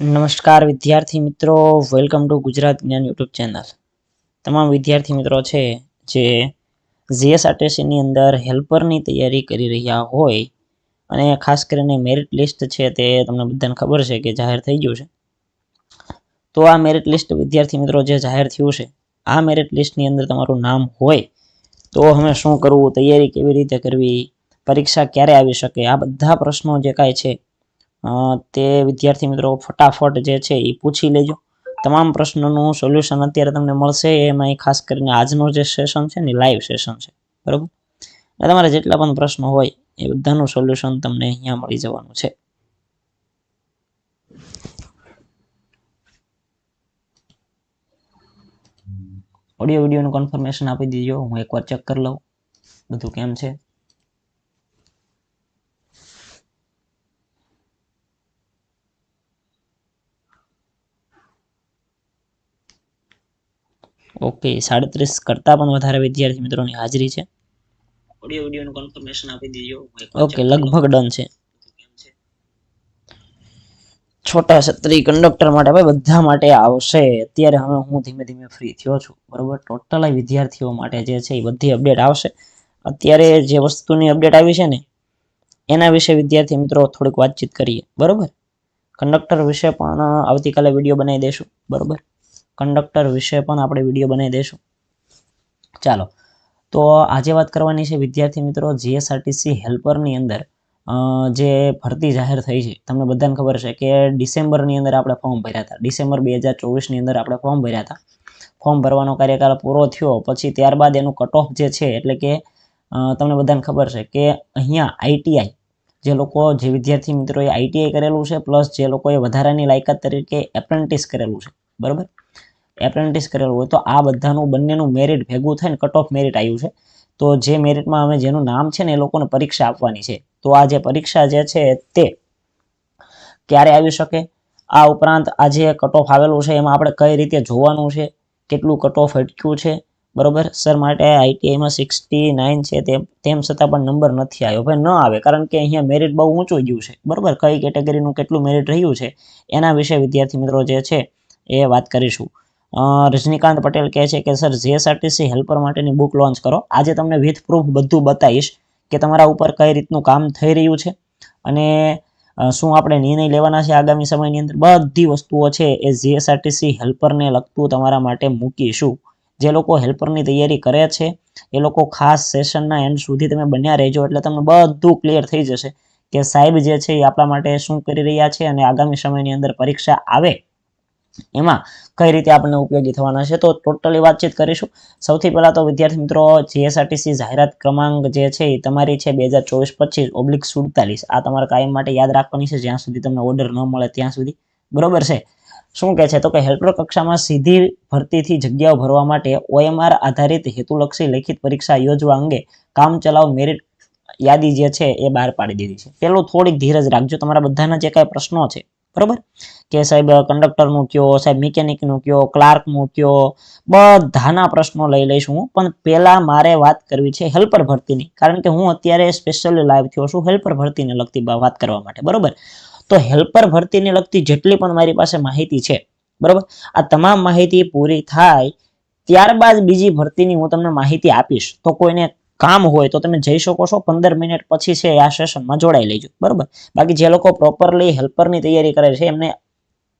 નમસ્કાર વિદ્યાર્થી મિત્રો વેલકમ ટુ ગુજરાત જ્ઞાન યુટ્યુબ ચેનલ તમામ વિદ્યાર્થી મિત્રો છે, જે જીએસઆરટીસીની અંદર હેલ્પરની તૈયારી કરી રહ્યા હોય અને ખાસ કરીને મેરિટ લિસ્ટ છે તે તમને બધાને ખબર છે કે જાહેર થઈ ગયું છે. તો આ મેરિટ લિસ્ટ વિદ્યાર્થી મિત્રો જે જાહેર થયું છે, આ મેરિટ લિસ્ટની અંદર તમારું નામ હોય, તો અમે શું કરવું, તૈયારી કેવી રીતે કરવી, પરીક્ષા ક્યારે આવી શકે, આ બધા પ્રશ્નો જે કાંઈ છે તે વિદ્યાર્થી મિત્રો ફટાફટ જે છે એ પૂછી લેજો. તમામ પ્રશ્નોનું સોલ્યુશન અત્યારે તમને મળશે. એમાં ખાસ કરીને આજનો જે સેશન છે ને લાઈવ સેશન છે. બરોબર? તમારે જેટલા પણ પ્રશ્નો હોય એ બધાનું સોલ્યુશન તમને અહીંયા મળી જવાનું છે. ઓડિયો વિડીયોનું કન્ફર્મેશન આપી દીજો. હું એકવાર ચેક કરી લઉં. બધું કેમ છે? ઓકે સાડત્રીસ કરતાં પણ વધારે વિદ્યાર્થી મિત્રોની હાજરી છે. ઓડિયો વિડીયોનું કન્ફર્મેશન આપી દીજો. ઓકે લગભગ ડન છે. છોટા છત્રી કંડક્ટર માટે ભાઈ બધા માટે આવશે. અત્યારે હવે હું ધીમે ધીમે ફ્રી થયો છું. બરોબર? ટોટલ વિદ્યાર્થીઓ માટે જે છે એ બધી અપડેટ આવશે. અત્યારે જે વસ્તુની અપડેટ આવી છે ને એના વિશે વિદ્યાર્થી મિત્રો થોડીક વાતચીત કરીએ. બરોબર? કંડક્ટર વિશે પણ આવતીકાલે વીડિયો બનાવી દઈશું બરોબર? કંડક્ટર વિશે પણ આપણે વીડિયો બનાવી દઈશું. ચાલો. તો આજે વાત કરવાની છે વિદ્યાર્થી મિત્રો જીએસઆરટીસી હેલ્પરની અંદર જે ભરતી જાહેર થઈ છે. તમને બધાને ખબર છે કે ડિસેમ્બરની અંદર આપણે ફોર્મ ભર્યા હતા. ડિસેમ્બર બે હજાર ચોવીસની અંદર આપણે ફોર્મ ભર્યા હતા. ફોર્મ ભરવાનો કાર્યકાળ પૂરો થયો. પછી ત્યારબાદ એનું કટ ઓફ જે છે, એટલે કે તમને બધાને ખબર છે કે અહીંયા આઈટીઆઈ જે લોકો, જે વિદ્યાર્થી મિત્રોએ આઈટીઆઈ કરેલું છે, પ્લસ જે લોકોએ વધારાની લાયકાત તરીકે એપ્રેન્ટિસ કરેલું છે. બરાબર? એપ્રેન્ટિસ કરેલું હોય તો આ બધાનું, બંનેનું મેરિટ ભેગું થઈને કટ ઓફ મેરિટ આવ્યું છે. તો જે મેરિટમાં અમે જેનું નામ છે ને એ લોકોને પરીક્ષા આપવાની છે. તો આ જે પરીક્ષા જે છે તે ક્યારે આવી શકે? આ ઉપરાંત આ જે કટ ઓફ આવેલું છે એમાં આપણે કઈ રીતે જોવાનું છે? કેટલું કટ ઓફ અટક્યું છે? બરોબર? સર માટે આઈટીઆઈમાં સિક્સટી નાઇન છે તેમ તેમ છતાં પણ નંબર નથી આવ્યો. ભાઈ ન આવે, કારણ કે અહીંયા મેરિટ બહુ ઊંચું ગયું છે. બરોબર? કઈ કેટેગરીનું કેટલું મેરિટ રહ્યું છે? એના વિશે વિદ્યાર્થી મિત્રો જે છે એ વાત કરીશું. રજનીકાંત પટેલ કહે છે કે, સર, જીએસઆરટીસી હેલ્પર માટેની બુક લોન્ચ કરો. આજે તમને વિથ પ્રૂફ બધું બતાવીશ કે તમારા ઉપર કઈ રીતનું કામ થઈ રહ્યું છે અને શું આપણે નિર્ણય લેવાના છે આગામી સમયની અંદર. બધી વસ્તુઓ છે એ જીએસઆરટીસી હેલ્પરને લગતું તમારા માટે મૂકીશું. જે લોકો હેલ્પરની તૈયારી કરે છે, એ લોકો ખાસ સેશનના એન્ડ સુધી તમે બન્યા રહેજો એટલે તમને બધું ક્લિયર થઈ જશે કે સાહેબ જે છે એ આપણા માટે શું કરી રહ્યા છે અને આગામી સમયની અંદર પરીક્ષા આવે એમાં કઈ રીતે આપણને ઉપયોગી થવાના છે તો ટોટલી વાતચીત કરીશું. સૌથી પહેલા તો વિદ્યાર્થી મિત્રો જીએસઆરટીસી જાહેરાત ક્રમાંક જે છે એ તમારી છે બે હજાર ચોવીસ પચીસ ઓબ્લિક સુડતાલીસ. આ તમારે કાયમ માટે યાદ રાખવાની છે, જ્યાં સુધી તમને ઓર્ડર ન મળે ત્યાં સુધી. બરોબર છે? શું કહે છે? તો કે હેલ્પર કક્ષામાં સીધી ભરતીથી જગ્યાઓ ભરવા માટે ઓએમઆર આધારિત હેતુલક્ષી લેખિત પરીક્ષા યોજવા અંગે કામચલાઉ મેરિટ યાદી જે છે એ બહાર પાડી દીધી છે. પેલું થોડીક ધીરજ રાખજો. તમારા બધાના જે કાંઈ પ્રશ્નો છે બરોબર? કે સાહેબ, કંડક્ટરનું કયો, સાહેબ મિકેનિકનું કયો, ક્લાર્કનું કયો, બધાના પ્રશ્નો લઈ લઈશું હું. પણ પહેલા મારે વાત કરવી છે હેલ્પર ભરતીની. કારણ કે હું અત્યારે સ્પેશિયલી લાઈવ થયો છું હેલ્પર ભરતીને લગતી વાત કરવા માટે. બરોબર? તો હેલ્પર ભરતીને લગતી જેટલી પણ મારી પાસે માહિતી છે, બરોબર? આ તમામ માહિતી પૂરી થાય ત્યારબાદ બીજી ભરતીની હું તમને માહિતી આપીશ. તો કોઈને કામ હોય તો તમે જઈ શકો છો. પંદર મિનિટ પછી છે આ સેશનમાં જોડાઈ લેજો. બરોબર? બાકી જે લોકો પ્રોપરલી હેલ્પરની તૈયારી કરે છે, એમને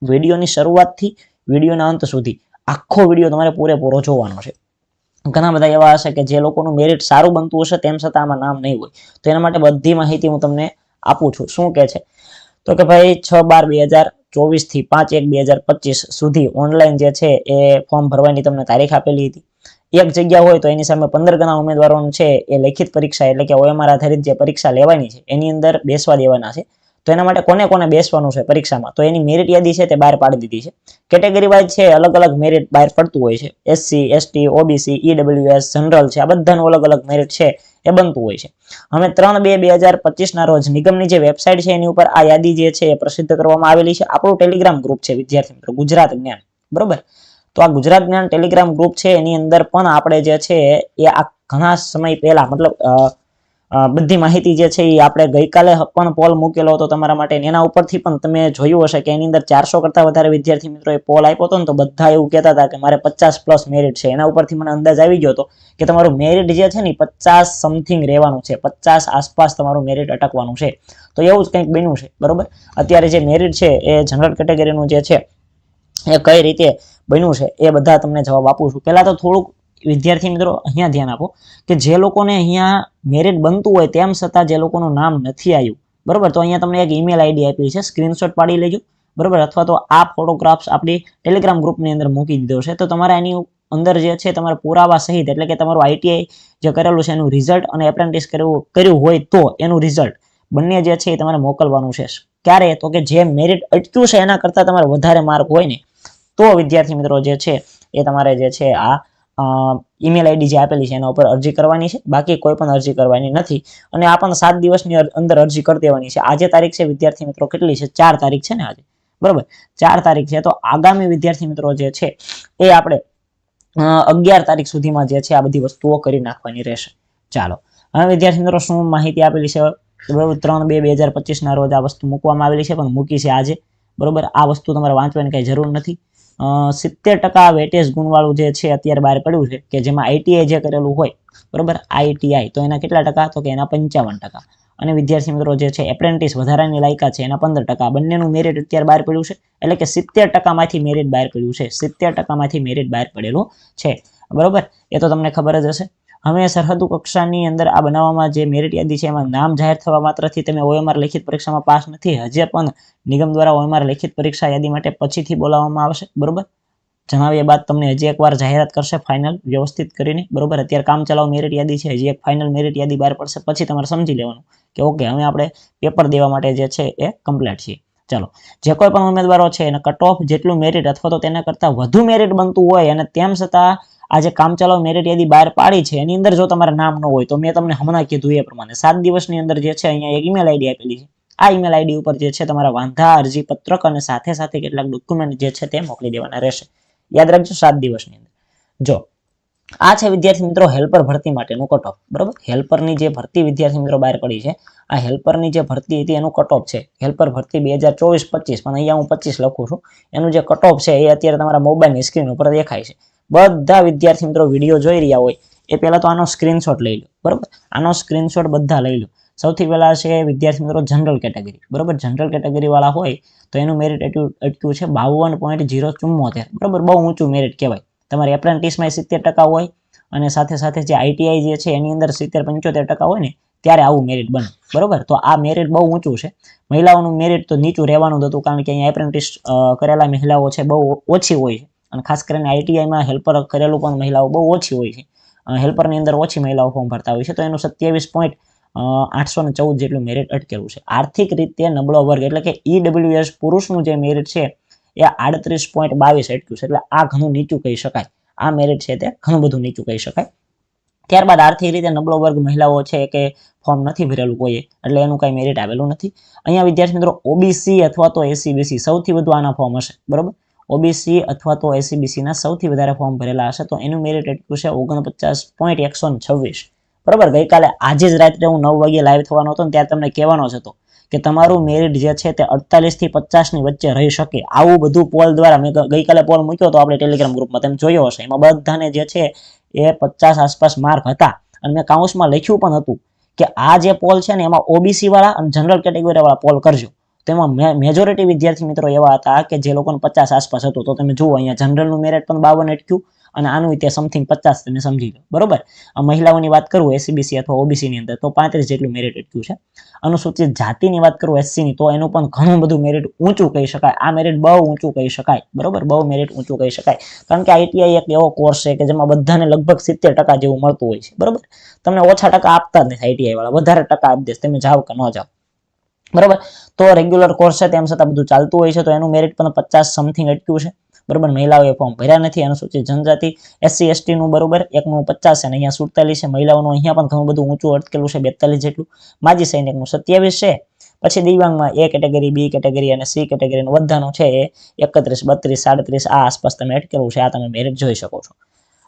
વિડીયોની શરૂઆતથી વિડીયોના અંત સુધી આખો વીડિયો તમારે પૂરેપૂરો જોવાનો છે. ઘણા બધા એવા હશે કે જે લોકોનું મેરિટ સારું બનતું હશે તેમ છતાં આમાં નામ નહીં હોય. તો એના માટે બધી માહિતી હું તમને આપું છું. શું કે છે? તો કે ભાઈ છ બાર બે હજાર ચોવીસથી પાંચ એક બે હજાર પચીસ સુધી ઓનલાઈન જે છે એ ફોર્મ ભરવાની તમને તારીખ આપેલી હતી. એક જગ્યા હોય તો એની સામે પંદર ગણા ઉમેદવારોનું છે એ લેખિત પરીક્ષા એટલે કે ઓએમઆર આધારિત જે પરીક્ષા લેવાની છે, એની અંદર બેસવા દેવાના છે. તો એના માટે કોને કોને બેસવાનું છે પરીક્ષામાં? તો એની મેરિટ યાદી છે તે બહાર પાડી દીધી છે. કેટેગરી વાઇઝ છે અલગ અલગ મેરિટ બહાર પડતું હોય છે. SC ST OBC EWS general છે, આ બધાનું અલગ અલગ મેરિટ છે એ બનતું હોય છે. અમે ત્રણ બે બે હજાર પચીસના રોજ નિગમની જે વેબસાઇટ છે એની ઉપર આ યાદી જે છે એ પ્રસિદ્ધ કરવામાં આવેલી છે. આપણું ટેલિગ્રામ ગ્રુપ છે વિદ્યાર્થી મિત્રો, ગુજરાત જ્ઞાન. બરોબર? તો આ ગુજરાત જ્ઞાન ટેલિગ્રામ ગ્રુપ છે, એની અંદર પણ આપણે જે છે એ આ ઘણા સમય પહેલા, મતલબ બધી માહિતી જે છે એ આપણે ગઈકાલે પણ પોલ મૂકેલો હતો તમારા માટે એના ઉપરથી પણ તમે જોયું હશે કે એની અંદર ચારસો કરતા વધારે વિદ્યાર્થી મિત્રોએ પોલ આપ્યો હતો ને તો બધા એવું કહેતા હતા કે મારે પચાસ પ્લસ મેરિટ છે. એના ઉપરથી મને અંદાજ આવી ગયો હતો કે તમારું મેરિટ જે છે ને પચાસ સમથિંગ રહેવાનું છે. પચાસ આસપાસ તમારું મેરિટ અટકવાનું છે. તો એવું જ કંઈક બન્યું છે. બરોબર? અત્યારે જે મેરિટ છે એ જનરલ કેટેગરીનું જે છે એ કઈ રીતે બન્યું છે એ બધા તમને જવાબ આપું છું. પહેલાં તો થોડુંક વિદ્યાર્થી મિત્રો અહીંયા ધ્યાન આપો કે જે લોકોને અહીંયા મેરિટ બનતું હોય તેમ છતાં જે લોકોનું નામ નથી આવ્યું, બરોબર? તો અહીંયા તમને એક ઈમેલ આઈડી આપી છે સ્ક્રીનશોટ પાડી લેજો, બરોબર? અથવા તો આ ફોટોગ્રાફ્સ આપણી ટેલિગ્રામ ગ્રુપની અંદર મૂકી દીધો છે. તો તમારે એની અંદર જે છે તમારે પુરાવા સહિત, એટલે કે તમારું આઈટીઆઈ જે કરેલું છે એનું રિઝલ્ટ અને એપ્રેન્ટિસ કર્યું કર્યું હોય તો એનું રિઝલ્ટ બંને જે છે એ તમારે મોકલવાનું છે. ક્યારે? તો કે જે મેરિટ અટક્યું છે એના કરતાં તમારે વધારે માર્ક હોય ને તો વિદ્યાર્થી મિત્રો જે છે એ તમારે જે છે આ ઈમેલ આઈડી જે આપેલી છે એના ઉપર અરજી કરવાની છે. બાકી કોઈ પણ અરજી કરવાની નથી. અને આ પણ સાત દિવસની અંદર અરજી કરી દેવાની છે. આજે તારીખ છે વિદ્યાર્થી મિત્રો કેટલી છે? ચાર તારીખ છે ને આજે. બરોબર? ચાર તારીખ છે. તો આગામી વિદ્યાર્થી મિત્રો જે છે એ આપણે અગિયાર તારીખ સુધીમાં જે છે આ બધી વસ્તુઓ કરી નાખવાની રહેશે. ચાલો. હવે વિદ્યાર્થી મિત્રો શું માહિતી આપેલી છે? બરોબર, ત્રણ બે બે હજાર પચીસના રોજ આ વસ્તુ મૂકવામાં આવેલી છે, પણ મૂકી છે આજે. બરોબર? આ વસ્તુ તમારે વાંચવાની કઈ જરૂર નથી. સિત્તેર ટકા વેટેજ ગુણવાળું જે છે અત્યારે બહાર પડ્યું છે, કે જેમાં આઈટીઆઈ જે કરેલું હોય, બરોબર? આઈટીઆઈ તો એના કેટલા ટકા? તો કે એના પંચાવન ટકા. અને વિદ્યાર્થી મિત્રો જે છે એપ્રેન્ટિસ વધારાની લાયકા છે, એના પંદર ટકા. બંનેનું મેરિટ અત્યારે બહાર પડ્યું છે, એટલે કે સિત્તેર ટકામાંથી મેરિટ બહાર પડ્યું છે. સિત્તેર ટકામાંથી મેરિટ બહાર પડેલું છે. બરોબર? એ તો તમને ખબર જ હશે. હવે સરહદ કક્ષાની અંદર આ બનાવવામાં જે મેરિટ યાદી છે, એમાં નામ જાહેર થવા માત્રથી તમે ઓએમઆર લેખિત પરીક્ષામાં પાસ નથી. હજે પણ નિગમ દ્વારા ઓએમઆર લેખિત પરીક્ષા યાદી માટે પછીથી બોલાવવામાં આવશે. બરોબર? જણાવ્યા બાદ તમને હજી એકવાર જાહેરાત કરશે ફાઇનલ વ્યવસ્થિત કરીને. બરોબર? અત્યારે કામ ચલાવ મેરિટ યાદી છે, હજી એક ફાઇનલ મેરિટ યાદી બહાર પડશે. પછી તમારે સમજી લેવાનું કે ઓકે હવે આપણે પેપર દેવા માટે જે છે એ કમ્પ્લીટ છે ચાલો. જે કોઈ પણ ઉમેદવારો છે, એને કટ ઓફ જેટલું મેરિટ અથવા તો તેના કરતાં વધુ મેરિટ બનતું હોય અને તેમ છતાં આ જે કામચલાઉ મેરિટ યાદી બહાર પાડી છે, એની અંદર જો તમારે નામ ન હોય તો મેં તમને હમણાં કીધું એ પ્રમાણે. સાત દિવસની અંદર જે છે અહીંયા એક ઈમેલ આઈડી આપેલી છે. આ ઈમેલ આઈડી ઉપર જે છે તમારા વાંધા, અરજી પત્રક અને સાથે સાથે કેટલાક ડોક્યુમેન્ટ જે છે તે મોકલી દેવાના રહેશે. યાદ રાખજો સાત દિવસની અંદર. જો, આ છે વિદ્યાર્થી મિત્રો હેલ્પર ભરતી માટેનું કટ ઓફ બરોબર? હેલ્પરની જે ભરતી વિદ્યાર્થી મિત્રો બહાર પડી છે, આ હેલ્પરની જે ભરતી હતી એનું કટ ઓફ છે. હેલ્પર ભરતી બે હજાર ચોવીસ પચીસ, પણ અહીંયા હું પચીસ લખું છું. એનું જે કટ ઓફ છે એ અત્યારે તમારા મોબાઈલની સ્ક્રીન ઉપર દેખાય છે. બધા વિદ્યાર્થી મિત્રો વીડિયો જોઈ રહ્યા હોય, એ પહેલા તો આનો સ્ક્રીનશોટ લઈ લો, બરોબર? આનો સ્ક્રીનશોટ બધા લઈ લો. સૌથી પહેલા છે વિદ્યાર્થી મિત્રો જનરલ કેટેગરી બરોબર? જનરલ કેટેગરી વાળા હોય તો એનું મેરિટ અટક્યું છે બાવન પોઈન્ટ જીરો ચુમ્મોતેર બરોબર? બહુ ઊંચું મેરિટ કહેવાય. તમારે એપ્રેન્ટિસમાં સિત્તેર ટકા હોય અને સાથે સાથે જે આઈટીઆઈ જે છે એની અંદર સિત્તેર પંચોતેર ટકા હોય ને, ત્યારે આવું મેરિટ બને, બરોબર? તો આ મેરિટ બહુ ઊંચું છે. મહિલાઓનું મેરિટ તો નીચું રહેવાનું હતું કારણ કે અહીંયા એપ્રેન્ટિસ કરેલા મહિલાઓ છે બહુ ઓછી હોય છે. અને ખાસ કરીને આઈટીઆઈમાં હેલ્પર કરેલું પણ મહિલાઓ બહુ ઓછી હોય છે. હેલ્પરની અંદર ઓછી મહિલાઓ ફોર્મ ભરતા હોય છે. તો એનું સત્યાવીસ પોઈન્ટ આઠસો ને ચૌદ જેટલું મેરિટ અટકેલું છે. આર્થિક રીતે નબળો વર્ગ એટલે કે ઈડબ્લ્યુએસ પુરુષનું જે મેરિટ છે, એ આડત્રીસ પોઈન્ટ બાવીસ અટક્યું છે. એટલે આ ઘણું નીચું કહી શકાય. આ મેરિટ છે તે ઘણું બધું નીચું કહી શકાય. ત્યારબાદ આર્થિક રીતે નબળો વર્ગ મહિલાઓ છે કે ફોર્મ નથી ભરેલું કોઈએ, એટલે એનું કાંઈ મેરિટ આવેલું નથી. અહીંયા વિદ્યાર્થી મિત્રો ઓબીસી અથવા તો એસીબીસી સૌથી વધુ આના ફોર્મ હશે. બરોબર? ઓબીસી અથવા તો એસીબીસીના સૌથી વધારે ફોર્મ ભરેલા હશે. તો એનું મેરિટ એટલું છે, ઓગણપચાસ પોઈન્ટ એકસો છવ્વીસ. બરાબર? ગઈકાલે, આજે જ રાત્રે હું નવ વાગે લાઈવ થવાનો હતો ને ત્યારે તમને કહેવાનો જ હતો કે તમારું મેરિટ જે છે તે અડતાલીસથી પચાસની વચ્ચે રહી શકે. આવું બધું પોલ દ્વારા મેં ગઈકાલે પોલ મૂક્યો હતો, આપણે ટેલિગ્રામ ગ્રુપમાં તમે જોયો હશે. એમાં બધાને જે છે એ પચાસ આસપાસ માર્ક હતા. અને મેં કાઉન્સમાં લખ્યું પણ હતું કે આ જે પોલ છે ને, એમાં ઓબીસી વાળા અને જનરલ કેટેગરી વાળા પોલ કરજો. તેમાં મેજોરિટી વિદ્યાર્થી મિત્રો એવા હતા કે જે લોકોને પચાસ આસપાસ હતું. તો તમે જુઓ, અહીંયા જનરલનું મેરિટ પણ બાવન અટક્યું અને આનું ત્યાં સમથિંગ પચાસ તમે સમજી લો. બરોબર? આ મહિલાઓની વાત કરું એસીબીસી અથવા ઓબીસી ની અંદર, તો પાંત્રીસ જેટલું મેરિટ અટક્યું છે. અનુસૂચિત જાતિની વાત કરું એસસી ની, તો એનું પણ ઘણું બધું મેરિટ ઊંચું કહી શકાય. આ મેરિટ બહુ ઊંચું કહી શકાય. બરોબર? બહુ મેરિટ ઊંચું કહી શકાય. કારણ કે આઈટીઆઈ એક એવો કોર્સ છે કે જેમાં બધાને લગભગ સિત્તેર ટકા જેવું મળતું હોય છે. બરોબર? તમને ઓછા ટકા આપતા જ નથી આઈટીઆઈ વાળા. વધારે ટકા આપી દેશે. તમે જાઓ કે ન જાઓ. બરોબર? તો રેગ્યુલર કોર્સ છે, તેમ છતાં બધું ચાલતું હોય છે, તો એનું મેરિટ પણ પચાસ સમથિંગ અટક્યું છે. બરોબર, મહિલાઓએ ફોર્મ ભર્યા નથી અનુસૂચિત જનજાતિ એસસી એસટીનું બરોબર, એકનું પચાસ છે અને અહીંયા સુડતાલીસ છે, મહિલાઓનું અહીંયા પણ ઘણું બધું ઊંચું અટકેલું છે, બેતાલીસ જેટલું. માજી સૈનિકનું સત્યાવીસ છે, પછી દિવ્યાંગમાં એ કેટેગરી બી કેટેગરી અને સી કેટેગરીનું બધાનું છે એ એકત્રીસ, બત્રીસ, સાડત્રીસ, આ આસપાસ તમે અટકેલું છે, આ તમે મેરિટ જોઈ શકો છો.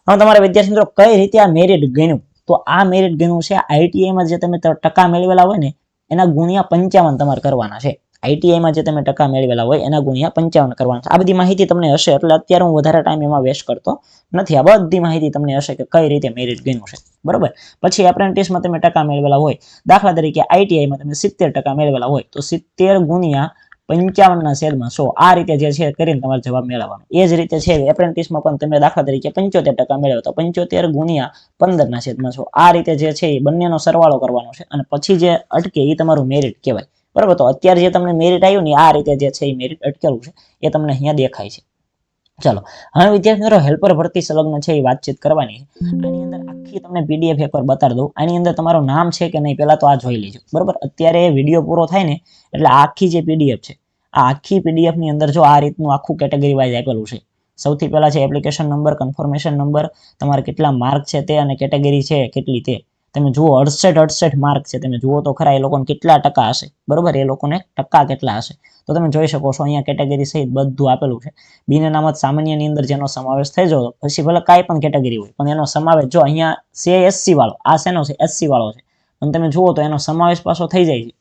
હવે તમારે વિદ્યાર્થી મિત્રો કઈ રીતે આ મેરિટ ગણ્યું? તો આ મેરિટ ગણ્યું છે આઈટીઆઈમાં જે તમે ટકા મેળવેલા હોય ને એના ગુણ્યા પંચાવન તમારે કરવાના છે. આઈટીઆઈમાં જે તમે ટકા મેળવેલા હોય, એના ગુણ્યા પંચાવન કરવાના આ બધી માહિતી તમને હશે, એટલે અત્યારે હું વધારે ટાઈમ એમાં વેસ્ટ કરતો નથી. આ બધી માહિતી તમને હશે કે કઈ રીતે મેરિટ ગણ્યું છે. બરોબર? પછી એપ્રેન્ટિસમાં તમે ટકા મેળવેલા હોય, દાખલા તરીકે આઈટીઆઈમાં તમે સિત્તેર ટકા મેળવેલા હોય, તો સિત્તેર ગુણ્યા પંચાવનના છેદમાં સો. આ રીતે જે છે કરીને તમારે જવાબ મેળવવાનો. એ જ રીતે છે એપ્રેન્ટિસમાં પણ તમે દાખલા તરીકે પંચોતેર ટકા મેળવ્યો તો પંચોતેર ગુણ્યા પંદરના છેદમાં સો. આ રીતે જે છે એ બંનેનો સરવાળો કરવાનો છે અને પછી જે અટકે એ તમારું મેરિટ કહેવાય. બરાબર? તો અત્યારે જે તમને મેરિટ આવ્યું ને આ રીતે જે છે એ મેરિટ અટકેલું છે, એ તમને અહીંયા દેખાય છે. ચાલો. હવે વિદ્યાર્થી મિત્રો હેલ્પર ભરતી સંલગ્ન છે એ વાતચીત કરવાની છે. આની અંદર આખી તમને પીડીએફ એકવાર બતાવી દઉં. આની અંદર તમારું નામ છે કે નહીં પહેલા તો આ જોઈ લેજો. બરોબર? અત્યારે વીડિયો પૂરો થાય ને એટલે આખી જે પીડીએફ છે આ આખી પીડીએફની અંદર જો આ રીતનું આખું કેટેગરી વાઇઝ આપેલું છે. સૌથી પહેલાં છે એપ્લિકેશન નંબર કન્ફર્મેશન નંબર તમારે કેટલા માર્ક છે તે અને કેટેગરી છે કેટલી તે. તમે જુઓ અડસઠ અડસઠ માર્ક છે તમે જુઓ તો ખરા એ લોકોને કેટલા ટકા હશે. બરોબર? એ લોકોને ટકા કેટલા હશે? તો તમે જોઈ શકો છો અહીંયા કેટેગરી સહિત બધું આપેલું છે. બિન અનામત સામાન્યની અંદર જેનો સમાવેશ થઈ જતો પછી ભલે કાંઈ પણ કેટેગરી હોય, પણ એનો સમાવેશ જો અહીંયા સે એસસી વાળો, આ શેનો છે? એસસી વાળો છે. પણ તમે જુઓ તો એનો સમાવેશ પાછો થઈ જાય છે.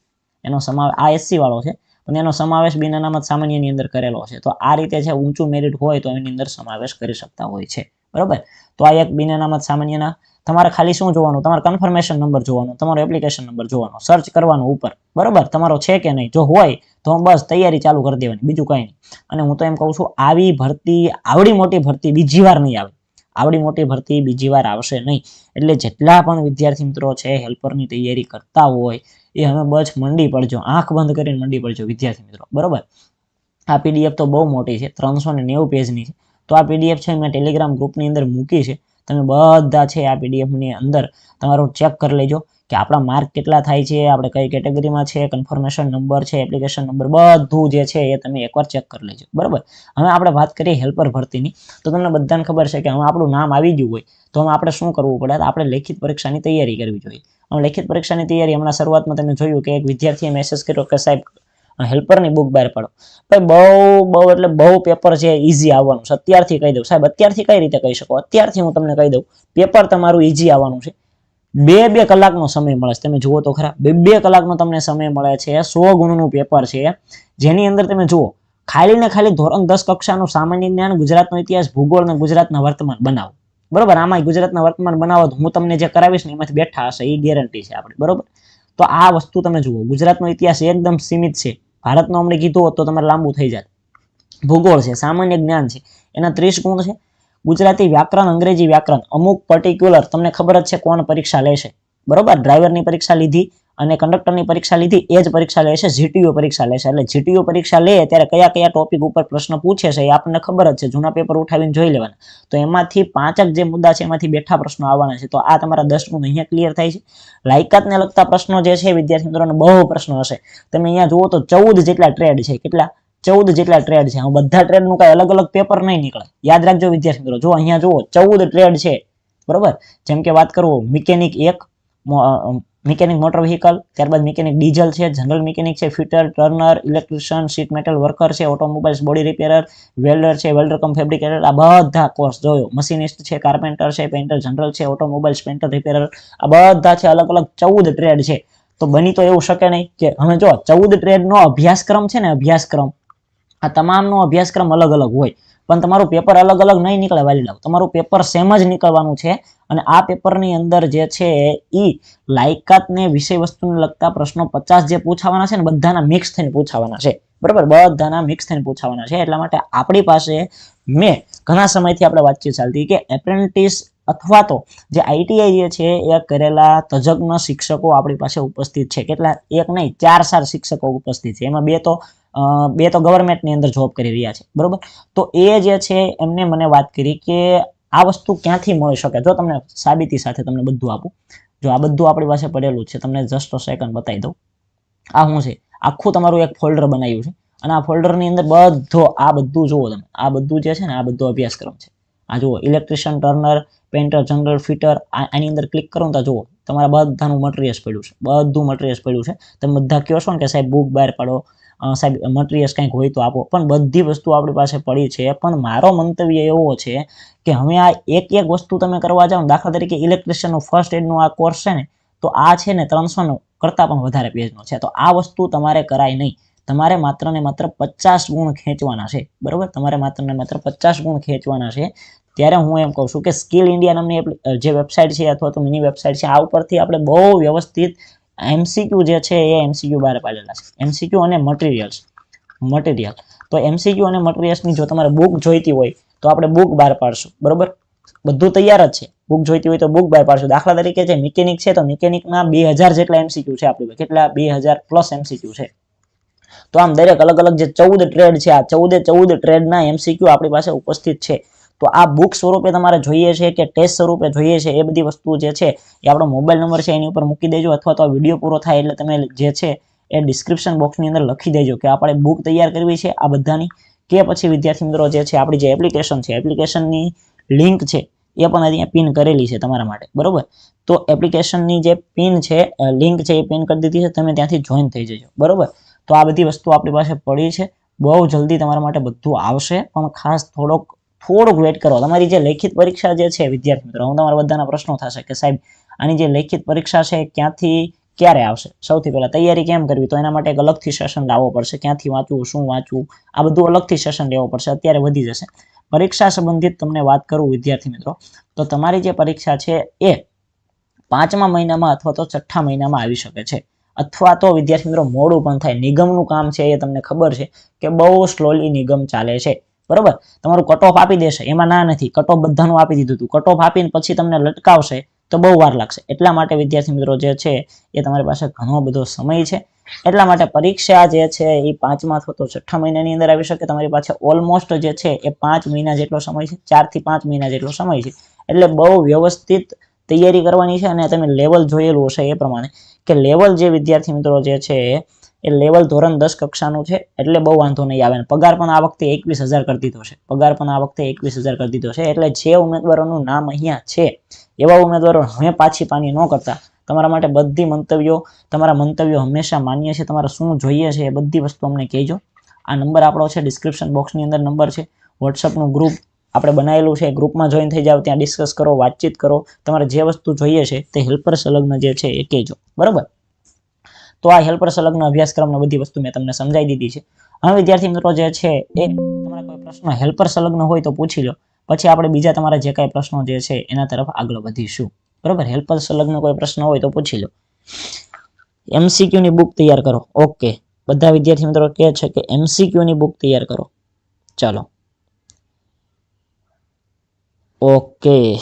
એનો સમાવેશ આ એસસી વાળો છે. પણ એનો સમાવેશ બિન અનામત સામાન્યની અંદર કરેલો છે. તો આ રીતે છે ઊંચું મેરિટ હોય તો એની અંદર સમાવેશ કરી શકતા હોય છે. બરોબર? તો આ એક બિન અનામત સામાન્યના તમારે ખાલી શું જોવાનું? તમારે કન્ફર્મેશન નંબર જોવાનો, તમારો એપ્લિકેશન નંબર જોવાનો સર્ચ કરવાનો ઉપર. બરોબર? તમારો છે કે નહીં? જો હોય તો બસ તૈયારી ચાલુ કરી દેવાની, બીજું કંઈ નહીં. અને હું તો એમ કહું છું, આવી ભરતી, આવડી મોટી ભરતી બીજી વાર નહીં આવે. આવડી મોટી ભરતી બીજી વાર આવશે નહીં. એટલે જેટલા પણ વિદ્યાર્થી મિત્રો છે હેલ્પરની તૈયારી કરતા હોય એ હવે બસ મંડી પડજો. આંખ બંધ કરીને મંડી પડજો, વિદ્યાર્થી મિત્રો. બરોબર? આ પીડીએફ તો બહુ મોટી છે, ત્રણસો ને નેવું પેજની છે. તો આ પીડીએફ છે મેં ટેલિગ્રામ ગ્રુપની અંદર મૂકી છે. તમે બધા છે આ પીડીએફની અંદર તમારું ચેક કરી લેજો. કે આપણા માર્ક કેટલા થાય છે, આપણે કઈ કેટેગરીમાં છે કન્ફર્મેશન નંબર છે એપ્લિકેશન નંબર બધું જે છે એ તમે એકવાર ચેક કરી લેજો. બરાબર? હવે આપણે વાત કરીએ હેલ્પર ભરતીની. તો તમને બધાને ખબર છે કે હવે આપણું નામ આવી ગયું હોય, તો હવે આપણે શું કરવું પડે? આપણે લેખિત પરીક્ષાની તૈયારી કરવી જોઈએ. હવે લેખિત પરીક્ષાની તૈયારી હમણાં શરૂઆતમાં તમે જોયું કે એક વિદ્યાર્થીએ મેસેજ કર્યો કે સાહેબ હેલ્પરની બુક બહાર પાડો. ભાઈ બહુ બહુ એટલે બહુ પેપર છે ઈઝી આવવાનું છે. અત્યારથી કહી દઉં. સાહેબ, અત્યારથી કઈ રીતે કહી શકો? અત્યારથી હું તમને કહી દઉં. પેપર તમારું ઈઝી આવવાનું છે. બે બે કલાકનો સમય મળે છે. તમે જુઓ તો ખરા, બે બે કલાકનો તમને સમય મળે છે, સો ગુણનું પેપર છે. જેની અંદર તમે જુઓ, ખાલી ને ખાલી ધોરણ દસ કક્ષાનું સામાન્ય જ્ઞાન ગુજરાતનો ઇતિહાસ, ભૂગોળ અને ગુજરાતના વર્તમાન બનાવો. બરોબર? આમાં ગુજરાતના વર્તમાન બનાવો હું તમને જે કરાવીશ ને એમાંથી બેઠા હશે, એ ગેરંટી છે આપણે, બરોબર? તો આ વસ્તુ તમે જુઓ, ગુજરાતનો ઇતિહાસ એકદમ સીમિત છે. ભારતનો અમને કીધું હોત તો તમારે લાંબુ થઈ જાય ભૂગોળ છે, સામાન્ય જ્ઞાન છે, એના ત્રીસ ગુણ છે ગુજરાતી વ્યાકરણ, અંગ્રેજી વ્યાકરણ, અમુક પર્ટિક્યુલર તમને ખબર જ છે કોણ પરીક્ષા લેશે. બરોબર? ડ્રાઈવરની પરીક્ષા લીધી અને કંડક્ટરની પરીક્ષા લીધી, એ જ પરીક્ષા લેશે જીટીયુ પરીક્ષા લેશે. એટલે જીટીયુ પરીક્ષા લે, ત્યારે કયા કયા ટોપિક ઉપર પ્રશ્ન પૂછે છે એ આપણને ખબર જ છે. જૂના પેપર ઉઠાવીને જોઈ લેવાના. તો એમાંથી પાંચક જે મુદ્દા છે, એમાંથી બેઠા પ્રશ્નો આવવાના છે. તો આ તમારા દસ ગુણ અહીંયા ક્લિયર થાય છે. લાયકાતને લગતા પ્રશ્નો જે છે, વિદ્યાર્થી મિત્રોને બહુ પ્રશ્નો હશે. તમે અહીંયા જુઓ તો ચૌદ જેટલા ટ્રેડ છે. કેટલા? ચૌદ જેટલા ટ્રેડ છે. બધા ટ્રેડનું કઈ અલગ અલગ પેપર નહીં નીકળે. યાદ રાખજો વિદ્યાર્થી મિત્રો. જો અહીંયા જુઓ, ચૌદ ટ્રેડ છે. બરોબર? જેમ કે વાત કરું મિકેનિક એક મિકેનિક મોટર વ્હીકલ ત્યારબાદ મિકેનિક ડીઝલ છે જનરલ મિકેનિક છે fitter turner electrician sheet metal worker છે ઓટોમોબાઈલ્સ બોડી રિપેરર વેલ્ડર છે વેલ્ડર કમ ફેબ્રિકેટર આ બધા કોર્સ જોયો. મશીનિસ્ટ છે કાર્પેન્ટર છે પેન્ટર જનરલ છે ઓટોમોબાઈલ્સ પેન્ટર રિપેરર આ બધા છે અલગ અલગ ચૌદ ટ્રેડ છે. તો બની તો એવું શકે નહીં કે, હવે જો, ચૌદ ટ્રેડનો અભ્યાસક્રમ છે ને, અભ્યાસક્રમ આ તમામનો અભ્યાસક્રમ અલગ અલગ હોય, પણ તમારું પેપર અલગ અલગ નહીં નીકળે વાલીડાઓ તમારું પેપર સેમ જ નીકળવાનું છે અને આ પેપરની અંદર જે છે ઈ લાયકાતને વિષય વસ્તુને લગતા પ્રશ્નો પચાસ જે પૂછાવાના છે ને બધાના મિક્સ થઈને પૂછાવાના છે. બરાબર? બધાના મિક્સ થઈને પૂછાવાના છે. એટલા માટે આપણી પાસે મેં ઘણા સમયથી આપણે વાતચીત ચાલતી કે એપ્રેન્ટિસ અથવા તો જે આઈટીઆઈ જે છે એ કરેલા તજજ્ઞ શિક્ષકો આપણી પાસે ઉપસ્થિત છે. કેટલા? એક નહીં, ચાર ચાર શિક્ષકો ઉપસ્થિત છે. એમાં બે તો બે તો ગવર્મેન્ટની અંદર જોબ કરી રહ્યા છે, બરોબર? તો એ જે છે, એમને મને વાત કરી કે આ વસ્તુ ક્યાંથી મળી શકે? જો તમને સાબિતી સાથે તમને બધું આપું. જો આ બધું આપણી પાસે પડેલું છે, તમને જસ્ટ સેકન્ડ બતાવી દઉં. આ શું છે? આખું તમારું એક ફોલ્ડર બનાવ્યું છે. અને આ ફોલ્ડરની અંદર બધો, આ બધું જુઓ તમે. આ બધું જે છે ને, આ બધો અભ્યાસક્રમ છે. આ જુઓ electrician turner painter general fitter આની અંદર ક્લિક કરો તો જુઓ, તમારા બધાનું મટીરિયલ્સ પડ્યું છે. બધું મટીરિયલ્સ પડ્યું છે. તમે બધા કહો છો ને કે સાહેબ બુક બહાર પાડો. સાહેબ મટીરિયલ્સ કંઈક હોય તો આપો. પણ બધી વસ્તુ આપણી પાસે પડી છે. પણ મારો મંતવ્ય એવો છે કે હવે આ એક એક વસ્તુ તમે કરવા જાઓ દાખલા તરીકે ઇલેક્ટ્રિશિયનનો ફર્સ્ટ એડનું આ કોર્સ છે ને, તો આ છે ને ત્રણસોનો કરતાં પણ વધારે પેજનો છે. તો આ વસ્તુ તમારે કરાય નહીં. તમારે માત્ર ને માત્ર પચાસ ગુણ ખેંચવાના છે. બરાબર? તમારે માત્ર ને માત્ર પચાસ ગુણ ખેંચવાના છે. ત્યારે હું એમ કહું છું કે સ્કિલ ઇન્ડિયા નામની જે વેબસાઇટ છે અથવા તો મિની વેબસાઇટ છે, આ ઉપરથી આપણે બહુ વ્યવસ્થિત એમસીક્યુ જે છે એ એમસીક્યુ બહાર પાડેલા છે. એમસીક્યુ અને મટીરિયલ્સ. મટીરિયલ. તો એમસીક્યુ અને મટીરિયલ્સની જો તમારે બુક જોઈતી હોય, તો આપણે બુક બહાર પાડશું. બરોબર? બધું તૈયાર જ છે. બુક જોઈતી હોય તો બુક બહાર પાડશું. દાખલા તરીકે જે મિકેનિક છે, તો મિકેનિકના બે હજાર જેટલા એમસીક્યુ છે આપણી કેટલા? બે હજાર પ્લસ એમસીક્યુ છે. તો આમ દરેક અલગ અલગ જે ચૌદ ટ્રેડ છે, આ ચૌદે ચૌદ ટ્રેડના એમસીક્યુ આપણી પાસે ઉપસ્થિત છે. તો આ બુક સ્વરૂપે તમારે જોઈએ છે કે ટેસ્ટ સ્વરૂપે જોઈએ છે એ બધી વસ્તુ જે છે એ આપણો મોબાઈલ નંબર છે એની ઉપર મૂકી દેજો અથવા તો આ વીડિયો પૂરો થાય એટલે તમે જે છે એ ડિસ્ક્રિપ્શન બોક્સની અંદર લખી દેજો કે આપણે બુક તૈયાર કરવી છે આ બધાની કે પછી વિદ્યાર્થી મિત્રો જે છે આપણી જે એપ્લિકેશન છે એપ્લિકેશનની લિંક છે એ પણ અહીંયા પિન કરેલી છે તમારા માટે, બરોબર? તો એપ્લિકેશનની જે પિન છે લિંક છે એ પિન કરી દીધી છે, તમે ત્યાંથી જોઈન થઈ જજો, બરોબર? તો આ બધી વસ્તુ આપણી પાસે પડી છે, બહુ જલ્દી તમારા માટે બધું આવશે, પણ ખાસ થોડોક થોડુંક વેટ કરો. તમારી જે લેખિત પરીક્ષા જે છે, વિદ્યાર્થી મિત્રો, હું તમારા બધાના પ્રશ્નો થશે કે સાહેબ, આની જે લેખિત પરીક્ષા છે, ક્યાંથી, ક્યારે આવશે? સૌથી પહેલા તૈયારી કેમ કરવી? તો એના માટે એક અલગથી સેશન લાવવો પડશે. ક્યાંથી વાંચવું, શું વાંચવું? આ બધું અલગથી સેશન લેવો પડશે. અત્યારે વધી જશે. પરીક્ષા સંબંધિત તમને વાત કરું, વિદ્યાર્થી મિત્રો, તો તમારી જે પરીક્ષા છે એ પાંચમા મહિનામાં અથવા તો છઠ્ઠા મહિનામાં આવી શકે છે. અથવા તો વિદ્યાર્થી મિત્રો, મોડું પણ થાય. નિગમનું કામ છે એ તમને ખબર છે કે બહુ સ્લોલી નિગમ ચાલે છે. બરોબર? તમારું કટ ઓફ આપી દેશે. એમાં ના નથી. કટ ઓફ બધાનું આપી દીધું હતું કટ ઓફ આપીને પછી તમને લટકાવશે તો બહુ વાર લાગશે. એટલા માટે, વિદ્યાર્થી મિત્રો, જે છે એ તમારી પાસે ઘણો બધો સમય છે. એટલા માટે પરીક્ષા જે છે એ પાંચમા અથવા છઠ્ઠા મહિનાની અંદર આવી શકે. તમારી પાસે ઓલમોસ્ટ જે છે એ પાંચ મહિના જેટલો સમય છે. ચારથી પાંચ મહિના જેટલો સમય છે. એટલે બહુ વ્યવસ્થિત તૈયારી કરવાની છે અને તમે લેવલ જોયેલું હશે એ પ્રમાણે. કે લેવલ જે વિદ્યાર્થી મિત્રો જે છે એ લેવલ ધોરણ દસ કક્ષાનું છે, એટલે બહુ વાંધો નહીં આવે. પગાર પણ આ વખતે એકવીસ હજાર કરી દીધો છે. પગાર પણ આ વખતે એકવીસ હજાર કરી દીધો છે, એટલે જે ઉમેદવારોનું નામ અહીંયા છે, એવા ઉમેદવારો હવે પાછી પાની ન કરતા. તમારા માટે બધી મંતવ્યો, તમારા મંતવ્યો હંમેશા માન્ય છે. તમારે શું જોઈએ છે એ બધી વસ્તુ અમને કહેજો. આ નંબર આપણો છે ડિસ્ક્રિપ્શન બોક્સની અંદર નંબર છે. વોટ્સઅપનું ગ્રુપ આપણે બનાવેલું છે. ગ્રુપમાં જોઈન થઈ જાવ ત્યાં ડિસ્કસ કરો, વાતચીત કરો. તમારે જે વસ્તુ જોઈએ છે તે હેલ્પર સંલગ્ન જે છે એ કહેજો. બરાબર? તો આ હેલ્પર સંલગ્ન અભ્યાસક્રમનો બધી વસ્તુ મેં તમને સમજાવી દીધી છે. હવે વિદ્યાર્થી મિત્રો જે છે એ તમારા કોઈ પ્રશ્ન હેલ્પર સંલગ્ન હોય તો પૂછી લો. પછી આપણે બીજા તમારા જે કાંઈ પ્રશ્નો જે છે એના તરફ આગળ વધીશું. બરાબર? હેલ્પર સંલગ્ન કોઈ પ્રશ્ન હોય તો પૂછી લો. એમસીક્યુ ની બુક તૈયાર કરો. ઓકે. બધા વિદ્યાર્થી મિત્રો કહે છે કે એમસીક્યુ ની બુક તૈયાર કરો. ચાલો. ઓકે.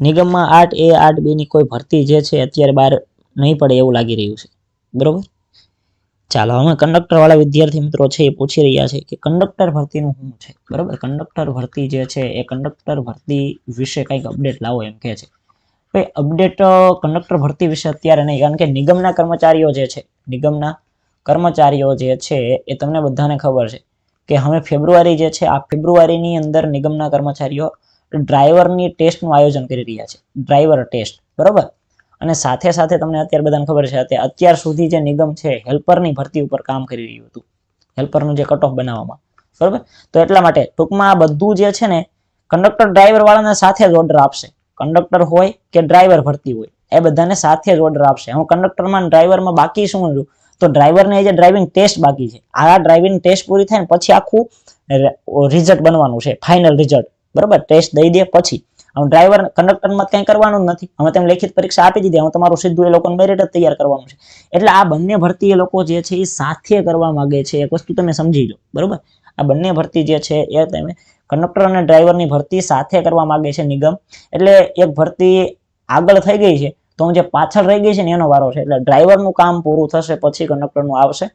નિગમમાં આઠ એ આઠ બેની કોઈ ભરતી જે છે અત્યારે બહાર નહીં પડે એવું લાગી રહ્યું છે. બરોબર? ચાલો, હવે કંડક્ટરવાળા વિદ્યાર્થી મિત્રો છે એ પૂછી રહ્યા છે કે કંડક્ટર ભરતીનું શું છે? બરોબર? કંડક્ટર ભરતી જે છે એ કંડક્ટર ભરતી વિશે કંઈક અપડેટ લાવો એમ કહે છે. ભાઈ અપડેટ કંડક્ટર ભરતી વિશે અત્યારે નહીં, કારણ કે નિગમના કર્મચારીઓ જે છે, નિગમના કર્મચારીઓ જે છે એ તમને બધાને ખબર છે કે હવે ફેબ્રુઆરી જે છે, આ ફેબ્રુઆરીની અંદર નિગમના કર્મચારીઓ ડ્રાઈવરની ટેસ્ટનું આયોજન કરી રહ્યા છે. ડ્રાઈવર ટેસ્ટ, બરોબર? અને સાથે સાથે તમને અત્યારે બધાને ખબર છે અત્યારે સુધી જે નિગમ છે, હેલ્પરની ભરતી ઉપર કામ કરી રહ્યું હતું. હેલ્પરનું જે કટ ઓફ બનાવવામાં. બરોબર? તો એટલા માટે ટૂંકમાં આ બધું જે છે ને, કંડક્ટર ડ્રાઈવર વાળાને સાથે જ ઓર્ડર આપશે. કંડક્ટર હોય કે ડ્રાઈવર ભરતી હોય, એ બધાને સાથે જ ઓર્ડર આપશે. હું કંડક્ટરમાં ડ્રાઈવરમાં બાકી શું છું તો ડ્રાઈવરને જે ડ્રાઇવિંગ ટેસ્ટ બાકી છે. આ ડ્રાઇવિંગ ટેસ્ટ પૂરી થાય ને પછી આખું રિઝલ્ટ બનવાનું છે. ફાઇનલ રિઝલ્ટ બરોબર? ટેસ્ટ દઈ દે પછી. હવે ડ્રાઈવર કંડક્ટરમાં કંઈ કરવાનું નથી. હવે તમે લેખિત પરીક્ષા આપી દીધી. હવે તમારું સીધું એ લોકોને મેરિટ જ તૈયાર કરવાનું છે. એટલે આ બંને ભરતી એ લોકો જે છે એ સાથે કરવા માંગે છે. એક વસ્તુ તમે સમજી લો. બરોબર? આ બંને ભરતી જે છે એ તમે કંડક્ટર અને ડ્રાઈવરની ભરતી સાથે કરવા માંગે છે નિગમ. એટલે એક ભરતી આગળ થઈ ગઈ છે, તો જે પાછળ રહી ગઈ છે ને એનો વારો છે. એટલે ડ્રાઈવરનું કામ પૂરું થશે, પછી કંડક્ટરનું આવશે.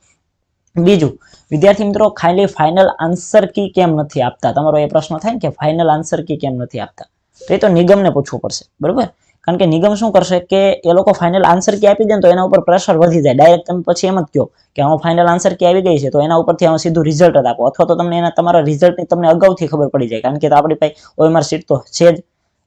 બીજું, વિદ્યાર્થી મિત્રો, ખાલી ફાઇનલ આન્સર કી કેમ નથી આપતા? તમારો એ પ્રશ્ન થાય ને કે ફાઇનલ આન્સર કી કેમ નથી આપતા? તો એ તો નિગમને પૂછવું પડશે, બરોબર? કારણ કે નિગમ શું કરશે કે એ લોકો ફાઇનલ આન્સર કી આપી દે તો એના ઉપર પ્રેશર વધી જાય. ડાયરેક્ટ તમે પછી એમ જ કહો કે હું ફાઇનલ આન્સર કી આવી ગઈ છે, તો એના ઉપરથી હું સીધું રિઝલ્ટ જ આપો. અથવા તો તમને એના તમારા રિઝલ્ટની તમને અગાઉથી ખબર પડી જાય. કારણ કે આપણી પાસે ઓએમઆર સીટ તો છે જ.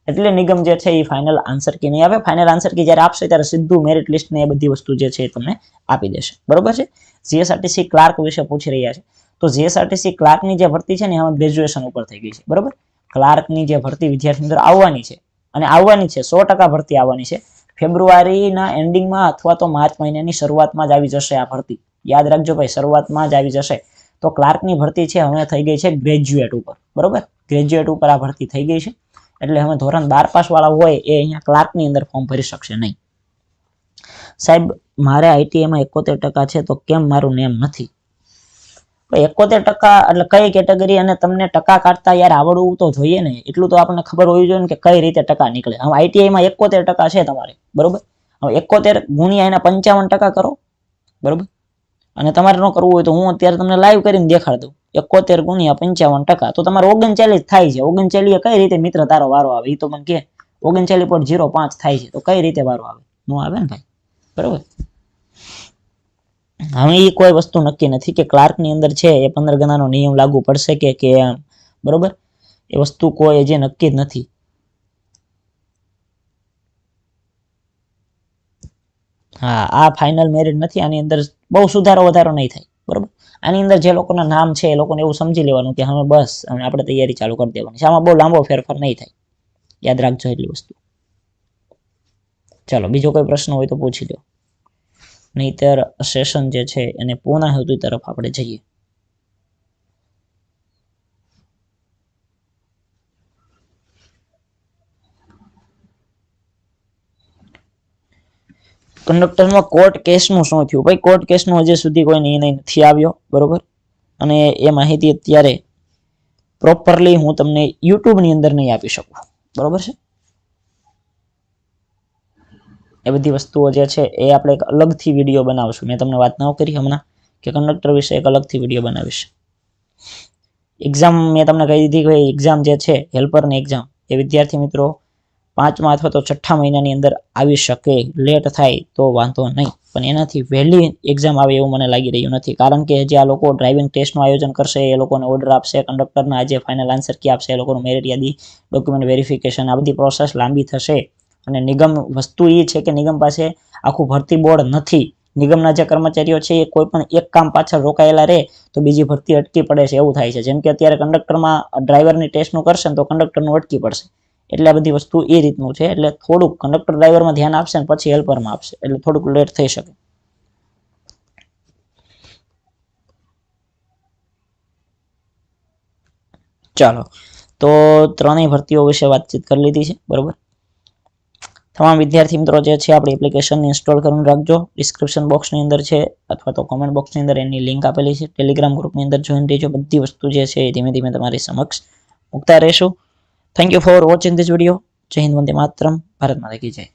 એટલે નિગમ જે છે એ ફાઇનલ આન્સર કી નહીં આપે. ફાઇનલ આન્સર કી જ્યારે આપશે ત્યારે સીધું મેરિટ લિસ્ટ ને એ બધી વસ્તુ જે છે એ તમને આપી દેશે. બરોબર છે? જીએસઆરટીસી ક્લાર્ક વિશે પૂછી રહ્યા છે. તો જીએસઆરટીસી ક્લાર્કની જે ભરતી છે ને એમાં ગ્રેજ્યુએશન ઉપર થઈ ગઈ છે. બરોબર? ક્લાર્કની જે ભરતી વિદ્યાર્થી અંદર આવવાની છે. અને આવવાની છે, સો ભરતી આવવાની છે. ફેબ્રુઆરીના એન્ડિંગમાં અથવા તો માર્ચ મહિનાની શરૂઆતમાં જ આવી જશે આ ભરતી. યાદ રાખજો ભાઈ, શરૂઆતમાં જ આવી જશે. તો ક્લાર્કની ભરતી છે, હવે થઈ ગઈ છે ગ્રેજ્યુએટ ઉપર. બરોબર? ગ્રેજ્યુએટ ઉપર આ ભરતી થઈ ગઈ છે. એટલે હવે ધોરણ બાર પાસ વાળા હોય એ અહીંયા ક્લાર્કની અંદર ફોર્મ ભરી શકશે નહીં. સાહેબ, મારે આઈટીઆઈમાં એકોતેર ટકા છે તો કેમ મારું નેમ નથી? એકોતેર ટકા એટલે કઈ કેટેગરી અને તમને ટકા કાઢતા યાર આવડવું તો જોઈએ ને. એટલું તો આપણને ખબર હોવી જોઈએ ને કે કઈ રીતે ટકા નીકળે. હવે આઈટીઆઈમાં એકોતેર ટકા છે તમારે. બરોબર? હવે એકોતેર ગુણ્યા એના પંચાવન ટકા કરો. બરોબર? અને તમારે ન કરવું હોય તો હું અત્યારે તમને લાઈવ કરીને દેખાડ દઉં. એકોતેર ગુણ્યા પંચાવન ટકા. તો તમારે ઓગણચાલીસ થાય છે. ઓગણચાલીસ કઈ રીતે મિત્ર તારો વારો આવે? એ તો મને કે. ઓગણચાલીસ પોઈન્ટ ઝીરો પાંચ થાય છે. તો કઈ રીતે વારો આવે? હું આવે ને ભાઈ? બરોબર? હવે એ કોઈ વસ્તુ નક્કી નથી કે ક્લાર્કની અંદર છે એ પંદર ગણાનો નિયમ લાગુ પડશે કે કેમ બરોબર? એ વસ્તુ કોઈ જે નક્કી જ નથી. હા, આ ફાઇનલ મેરિટ નથી. આની અંદર બહુ સુધારો વધારો નહીં થાય, બરોબર? આની અંદર જે લોકોના નામ છે એ લોકોને એવું સમજી લેવાનું કે હવે બસ હવે આપણે તૈયારી ચાલુ કરી દેવાની. છે આમાં બહુ લાંબો ફેરફાર નહીં થાય. યાદ રાખજો એટલી વસ્તુ. ચાલો, બીજો કોઈ પ્રશ્ન હોય તો પૂછી લો. નહીતર સેશન જે છે એને પૂર્ણાહુતિ તરફ આપણે જઈએ. કંડક્ટરમાં કોર્ટ કેસનું શું થયું? ભાઈ, કોર્ટ કેસનું હજી સુધી કોઈ નિર્ણય નથી આવ્યો, બરોબર? અને એ માહિતી અત્યારે પ્રોપરલી હું તમને યુટ્યુબની અંદર નહીં આપી શકું, બરોબર છે? એ બધી વસ્તુઓ જે છે, એ આપણે એક અલગથી વીડિયો બનાવશું. મેં તમને વાત ન કરી હમણાં કે કંડક્ટર વિશે એક અલગથી વીડિયો બનાવીશ. એક્ઝામ મેં તમને કહી દીધી કે એક્ઝામ જે છે હેલ્પરની એક્ઝામ એ વિદ્યાર્થી મિત્રો પાંચમા અથવા તો છઠ્ઠા મહિનાની અંદર આવી શકે લેટ થાય તો વાંધો નહીં. પણ એનાથી વહેલી એક્ઝામ આવે એવું મને લાગી રહ્યું નથી. કારણ કે જે આ લોકો ડ્રાઇવિંગ ટેસ્ટનું આયોજન કરશે, એ લોકોને ઓર્ડર આપશે કંડક્ટરના આજે ફાઇનલ આન્સર કી આપશે, એ લોકોનું મેરિટ યાદી ડોક્યુમેન્ટ વેરિફિકેશન આ બધી પ્રોસેસ લાંબી થશે. અને નિગમ, વસ્તુ એ છે કે નિગમ પાસે આખું ભરતી બોર્ડ નથી. નિગમના જે કર્મચારીઓ છે, એ કોઈ પણ એક કામ પાછળ રોકાયેલા રહે, તો બીજી ભરતી અટકી પડે છે. એવું થાય છે. જેમ કે અત્યારે કંડક્ટરમાં ડ્રાઈવરની ટેસ્ટનું કરશે ને તો કંડક્ટરનું અટકી પડશે. એટલે આ બધી વસ્તુ એ રીતનું છે. એટલે થોડુંક કંડક્ટર ડ્રાઈવરમાં ધ્યાન આપશે અને પછી હેલ્પરમાં આપશે. એટલે થોડુંક લેટ થઈ શકે. ચાલો. તો ત્રણેય ભરતીઓ વિશે વાતચીત કરી લીધી છે. બરોબર? તમામ વિદ્યાર્થી મિત્રો જે છે, આપણી એપ્લિકેશન ઇન્સ્ટોલ કરીને રાખજો. ડિસ્ક્રિપ્શન બોક્સની અંદર છે, અથવા તો કોમેન્ટ બોક્સની અંદર એની લિંક આપેલી છે. ટેલિગ્રામ ગ્રુપની અંદર જોઈન રહેજો. બધી વસ્તુ જે છે એ ધીમે ધીમે તમારી સમક્ષ મૂકતા રહેશું. Thank you for watching this video જય હિન્દ વંદે માતરમ ભારત માતા કી જય